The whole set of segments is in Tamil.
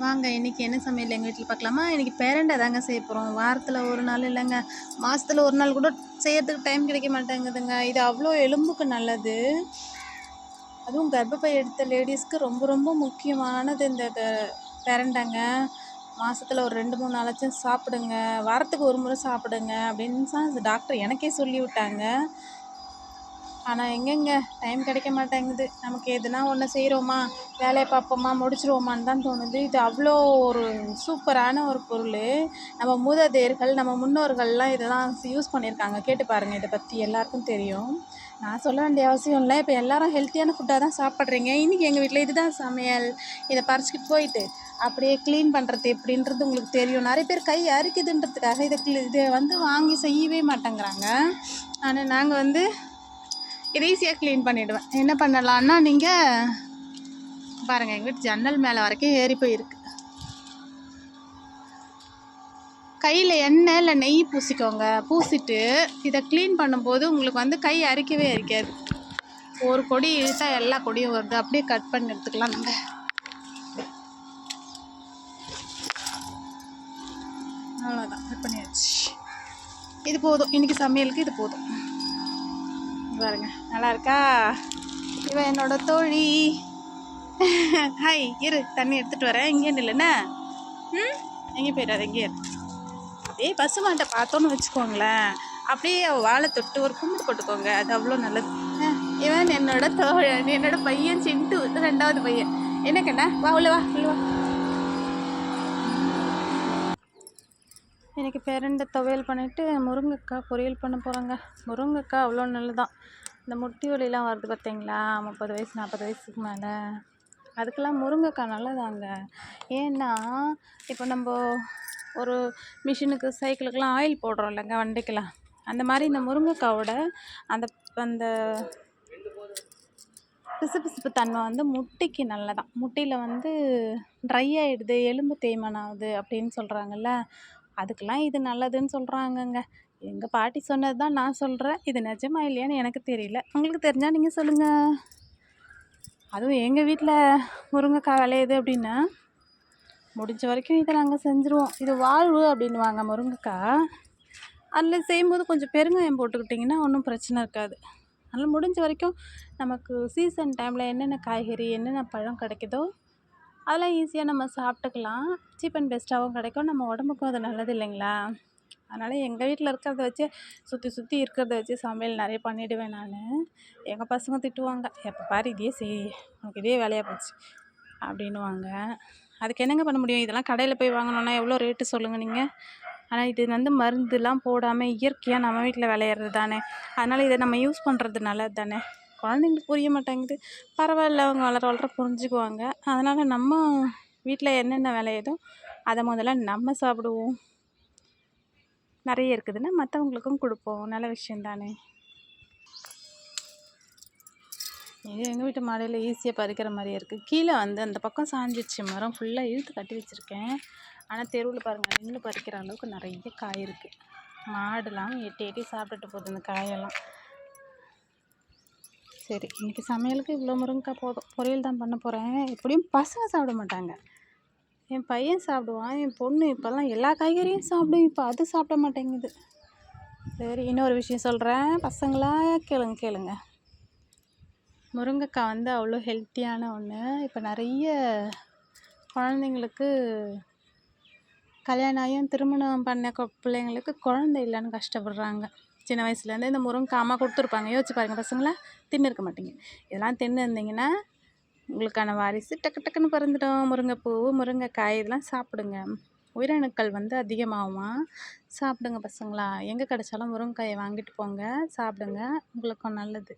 வாங்க இன்றைக்கி என்ன சமையல் எங்கள் வீட்டில் பார்க்கலாமா இன்றைக்கி பேரண்டை தாங்க செய்ய போகிறோம் வாரத்தில் ஒரு நாள் இல்லைங்க. மாதத்துல ஒரு நாள் கூட செய்யறதுக்கு டைம் கிடைக்க மாட்டேங்குதுங்க. இது அவ்வளோ எலும்புக்கு நல்லது. அதுவும் கர்ப்பப்பை எடுத்த லேடிஸ்க்கு ரொம்ப ரொம்ப முக்கியமானது இந்த பேரண்டைங்க. மாதத்தில் மாதத்துல ஒரு ரெண்டு மூணு நாளாச்சும் சாப்பிடுங்க. வாரத்துக்கு ஒரு முறை சாப்பிடுங்க அப்படின்னு தான் டாக்டர் எனக்கே சொல்லி விட்டாங்க ஆனால் எங்கெங்க? டைம் கிடைக்க மாட்டேங்குது. நமக்கு எதுனா ஒன்று செய்கிறோமா வேலையை பார்ப்போமா? முடிச்சிருவோமான்னு தான் தோணுது. இது அவ்வளோ ஒரு சூப்பரான ஒரு பொருள். நம்ம மூதாதையர்கள் நம்ம முன்னோர்கள்லாம் இதெல்லாம் யூஸ் பண்ணியிருக்காங்க. கேட்டு பாருங்கள் இதை பற்றி எல்லாருக்கும் தெரியும். நான் சொல்ல வேண்டிய அவசியம் இல்லை. இப்போ எல்லாரும் ஹெல்த்தியான ஃபுட்டாக தான் சாப்பிட்றீங்க. இன்றைக்கி எங்கள் வீட்டில் இதுதான் சமையல். இதை பறிச்சுக்கிட்டு போயிட்டு அப்படியே க்ளீன் பண்ணுறது எப்படின்றது உங்களுக்கு தெரியும். நிறைய பேர் கை அரிக்குதுன்றதுக்காக இதை இதை வந்து வாங்கி செய்யவே மாட்டேங்கிறாங்க. ஆனால் நாங்கள் வந்து இதை ஈஸியாக க்ளீன் பண்ணிவிடுவேன் என்ன பண்ணலான்னா நீங்கள் பாருங்கள் எங்கள் வீட்டு ஜன்னல் மேலே வரைக்கும் ஏறி போயிருக்கு. கையில் எண்ணெய் இல்லை நெய் பூசிக்கோங்க. பூசிட்டு இதை க்ளீன் பண்ணும்போது உங்களுக்கு வந்து கை அரிக்கவே அரிக்காது. ஒரு கொடி இழுத்தா எல்லா கொடியும் வருது. அப்படியே கட் பண்ணி எடுத்துக்கலாம் நம்ம. அவ்வளோதான் கட் பண்ணியாச்சு. இது போதும். இன்றைக்கி சமையலுக்கு இது போதும். பாருங்க நல்லா இருக்கா இவன் என்னோட தோழி. ஹாய் இரு தண்ணி எடுத்துகிட்டு வரேன். இங்கே நில்லுண்ணே ம்? எங்கே போயிடாது இங்கே இரு. அப்படியே பசு மாட்டை பார்த்தோன்னு வச்சுக்கோங்களேன். அப்படியே வாழை தொட்டு ஒரு கும்பிட்டு போட்டுக்கோங்க அது அவ்வளோ நல்லது. இவன் என்னோட தோழன் என்னோட பையன் சிண்டு ரெண்டாவது பையன். என்ன கண்ணா வா உள்ள வா உள்ள வா. இன்றைக்கி பேரண்டை துவையல் பண்ணிவிட்டு முருங்கைக்காய் பொரியல் பண்ண போகிறேங்க முருங்கைக்காய் அவ்வளோ நல்லதான் இந்த முட்டி வலிலாம் வருது பார்த்தீங்களா முப்பது வயசு நாற்பது வயசுக்கு மேலே. அதுக்கெல்லாம் முருங்கைக்காய் நல்லதாங்க. ஏன்னா இப்போ நம்ம ஒரு மிஷினுக்கு சைக்கிளுக்கெலாம் ஆயில் போடுறோம் இல்லைங்க வண்டிக்கெலாம் அந்த மாதிரி இந்த முருங்கைக்காவோட அந்த அந்த பிசுபிசுப்பு தன்மை வந்து முட்டிக்கு நல்லதான். முட்டியில் வந்து ட்ரை ஆகிடுது எலும்பு தேய்மானம் ஆகுது அப்படின்னு சொல்கிறாங்கல்ல அதுக்கெல்லாம் இது நல்லதுன்னு சொல்கிறாங்கங்க எங்கள் பாட்டி சொன்னது தான் நான் சொல்கிறேன் இது நிஜமா இல்லையான்னு எனக்கு தெரியல. உங்களுக்கு தெரிஞ்சால் நீங்கள் சொல்லுங்கள் அதுவும் எங்கள் வீட்டில் முருங்கைக்காய் விளையுது அப்படின்னா முடிஞ்ச வரைக்கும் இதை நாங்கள் செஞ்சுருவோம். இது வாழ்வு அப்படின்னுவாங்க முருங்கைக்காய். அதில் செய்யும்போது கொஞ்சம் பெருங்காயம் போட்டுக்கிட்டிங்கன்னா ஒன்றும் பிரச்சனை இருக்காது. அதனால் முடிஞ்ச வரைக்கும் நமக்கு சீசன் டைமில் என்னென்ன காய்கறி என்னென்ன பழம் கிடைக்குதோ அதெல்லாம் ஈஸியாக நம்ம சாப்பிட்டுக்கலாம். சீப் அண்ட் பெஸ்ட்டாகவும் கிடைக்கும். நம்ம உடம்புக்கும் அது நல்லது இல்லைங்களா? அதனால் எங்கள் வீட்டில் இருக்கிறத வச்சு சுற்றி சுற்றி இருக்கிறத வச்சு சமையல் நிறைய பண்ணிவிடுவேன் நான். எங்கள் பசங்க திட்டுவாங்க எப்போ பாரு இதே செய் உனக்கு இதே வேலையாக போச்சு அப்படின்னுவாங்க. அதுக்கு என்னங்க பண்ண முடியும்? இதெல்லாம் கடையில் போய் வாங்கினோன்னா எவ்வளோ ரேட்டு சொல்லுங்கள் நீங்கள் ஆனால் இது வந்து மருந்துலாம் போடாமல் இயற்கையாக நம்ம வீட்டில் விளையிறது தானே. அதனால் இதை நம்ம யூஸ் பண்ணுறது நல்லது தானே? குழந்தைங்களுக்கு புரிய மாட்டேங்குது. பரவாயில்ல அவங்க வளர வளர புரிஞ்சுக்குவாங்க. அதனால் நம்ம வீட்டில் என்னென்ன விளையுதோ அதை முதல்ல நம்ம சாப்பிடுவோம். நிறைய இருக்குதுன்னா மற்றவங்களுக்கும் கொடுப்போம். நல்ல விஷயம் தானே? இது எங்கள் வீட்டு மாடியில் ஈஸியாக பறிக்கிற மாதிரியே இருக்குது கீழே வந்து அந்த பக்கம் சாஞ்சிச்சு மரம். ஃபுல்லாக இழுத்து கட்டி வச்சுருக்கேன். ஆனால் தெருவில் பாருங்கள் நின்று பறிக்கிற அளவுக்கு நிறைய காய் இருக்குது மாடுலாம் எட்டி எட்டி சாப்பிட்டுட்டு போகுது இந்த காயெல்லாம். சரி இன்றைக்கி சமையலுக்கு இவ்வளோ முருங்கைக்காய் போதும் பொரியல் தான் பண்ண போகிறேன் எப்படியும் பசங்க சாப்பிட மாட்டாங்க. என் பையன் சாப்பிடுவான் என் பொண்ணு இப்போல்லாம் எல்லா காய்கறியும் சாப்பிடும். இப்போ அது சாப்பிட மாட்டேங்குது. சரி இன்னொரு விஷயம் சொல்கிறேன் பசங்களா கேளுங்க கேளுங்க. முருங்கைக்காய் வந்து அவ்வளோ ஹெல்த்தியான ஒன்று இப்போ நிறைய குழந்தைங்களுக்கு கல்யாணம் ஆகியும் திருமணம் பண்ண பிள்ளைங்களுக்கு குழந்தை இல்லைன்னு கஷ்டப்படுறாங்க. சின்ன வயசுலேருந்து இந்த முருங்கை அம்மா கொடுத்துருப்பாங்க. யோசிச்சு பாருங்கள் பசங்களா தின்னு இருக்க மாட்டீங்க. இதெல்லாம் தின்னு இருந்தீங்கன்னா உங்களுக்கான வாரிசு டக்கு டக்குன்னு பிறந்துடும். முருங்கைப்பூ முருங்கைக்காய் இதெல்லாம் சாப்பிடுங்க. உயிரணுக்கள் வந்து அதிகமாகுமா? சாப்பிடுங்க பசங்களா. எங்கே கிடைச்சாலும் முருங்கைக்காயை வாங்கிட்டு போங்க. சாப்பிடுங்க. உங்களுக்கும் நல்லது.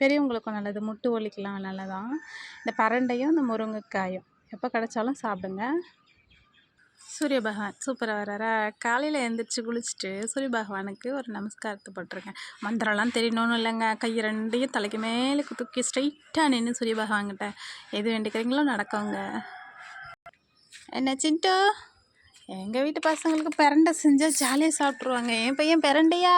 பெரியவங்களுக்கும் நல்லது. முட்டு வலிக்கெலாம் நல்லதான். இந்த பரண்டையும் இந்த முருங்கைக்காயும். எப்போ கிடைச்சாலும் சாப்பிடுங்க. சூரிய பகவான் சூப்பராக வராரா காலையில் எழுந்திரிச்சு குளிச்சுட்டு சூரிய பகவானுக்கு ஒரு நமஸ்காரத்தை போட்டிருக்கேன். மந்திரம்லாம் தெரியணும்னு இல்லைங்க. கை ரெண்டையும் தலைக்கு மேலே தூக்கி ஸ்ட்ரைட்டாக நின்று சூரிய பகவான்கிட்ட எது வேண்டிக்கிறீங்களோ நடக்குங்க. என்ன சின்ட்டோ எங்கள் வீட்டு பசங்களுக்கு பிரண்டை செஞ்சால் ஜாலியாக சாப்பிட்ருவாங்க என் பையன் பிரண்டையா?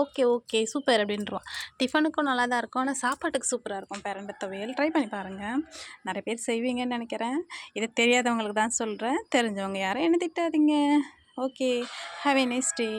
ஓகே ஓகே சூப்பர் அப்படின்றான் டிஃபனுக்கும் நல்லா தான் இருக்கும். ஆனால் சாப்பாட்டுக்கு சூப்பராக இருக்கும் பிரண்டை துவையல். ட்ரை பண்ணி பாருங்கள் நிறைய பேர் செய்வீங்கன்னு நினைக்கிறேன். இது தெரியாதவங்களுக்கு தான் சொல்கிறேன் தெரிஞ்சவங்க யாரும் என்ன திட்டாதீங்க. Okay have a nice day